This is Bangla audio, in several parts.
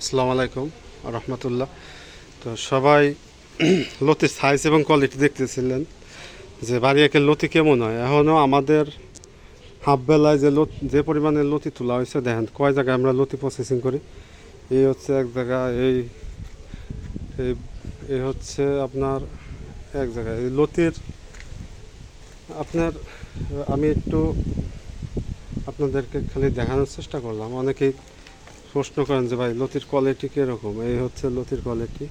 আসসালামু আলাইকুম রহমতুল্লাহ। তো সবাই লতির সাইজ এবং কোয়ালিটি দেখতেছিলেন যে বাড়িয়াকের লতি কেমন হয়। এখনও আমাদের হাফ বেলায় যে লত, যে পরিমাণে লতি তোলা হয়েছে, দেখেন কয় জায়গায় আমরা লতি প্রসেসিং করি। এই হচ্ছে এক জায়গা এই এই হচ্ছে আপনার এক জায়গায়। এই লতির আপনার, আমি একটু আপনাদেরকে খালি দেখানোর চেষ্টা করলাম। অনেকেই প্রশ্ন করেন যে ভাই, লতির কোয়ালিটি কীরকম? এই হচ্ছে লতির কোয়ালিটি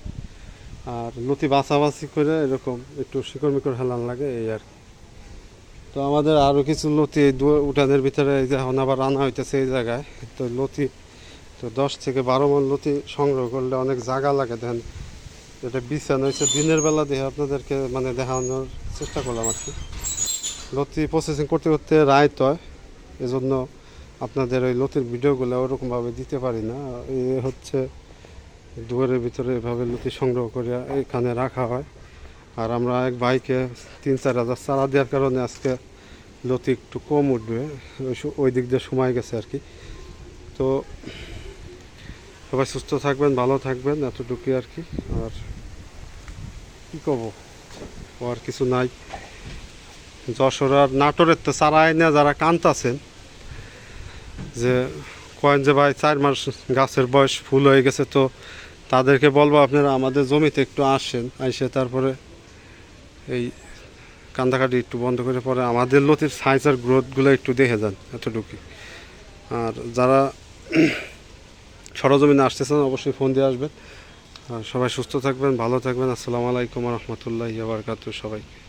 আর লতি বাছাবাছি করে এরকম একটু শিকড় মিকড় হেলান লাগে, এই আর কি। তো আমাদের আরও কিছু লতি এই উঠানের ভিতরে এই যে এখন আবার রান্না হইতেছে এই জায়গায়। তো লতি, তো দশ থেকে বারো মন লতি সংগ্রহ করলে অনেক জায়গা লাগে। দেন এটা বিছানো হয়েছে দিনের বেলা দিয়ে আপনাদেরকে মানে দেখানোর চেষ্টা করলাম আর কি। লতি প্রসেসিং করতে করতে রাইত হয়, এজন্য আপনাদের ওই লতির ভিডিওগুলো ওরকমভাবে দিতে পারি না। এ হচ্ছে দুয়ারের ভিতরে এভাবে লতি সংগ্রহ করে এখানে রাখা হয়। আর আমরা এক বাইকে তিন চার হাজার চারা দেওয়ার কারণে আজকে লতি একটু কম উঠবে। ওই দিক দিয়ে সময় গেছে আর কি। তো সবাই সুস্থ থাকবেন, ভালো থাকবেন এতটুকুই আর কি। আর কী করব? ও আর কিছু নাই। যশোর আর নাটোরের তো চারা এনে যারা কান্তাছেন যে কয়েন যে ভাই চার মাস গাছের বয়স ফুল হয়ে গেছে তো তাদেরকে বলব আপনারা আমাদের জমিতে একটু আসেন, আইসে তারপরে এই কান্দাকাটি একটু বন্ধ করে পরে আমাদের লতির সাইজ আর গ্রোথগুলো একটু দেখে যান এতটুকু আর যারা সরজমিনে আসতেছেন অবশ্যই ফোন দিয়ে আসবেন। আর সবাই সুস্থ থাকবেন, ভালো থাকবেন। আসসালামু আলাইকুম রহমতুল্লাহ বারকাত সবাইকে।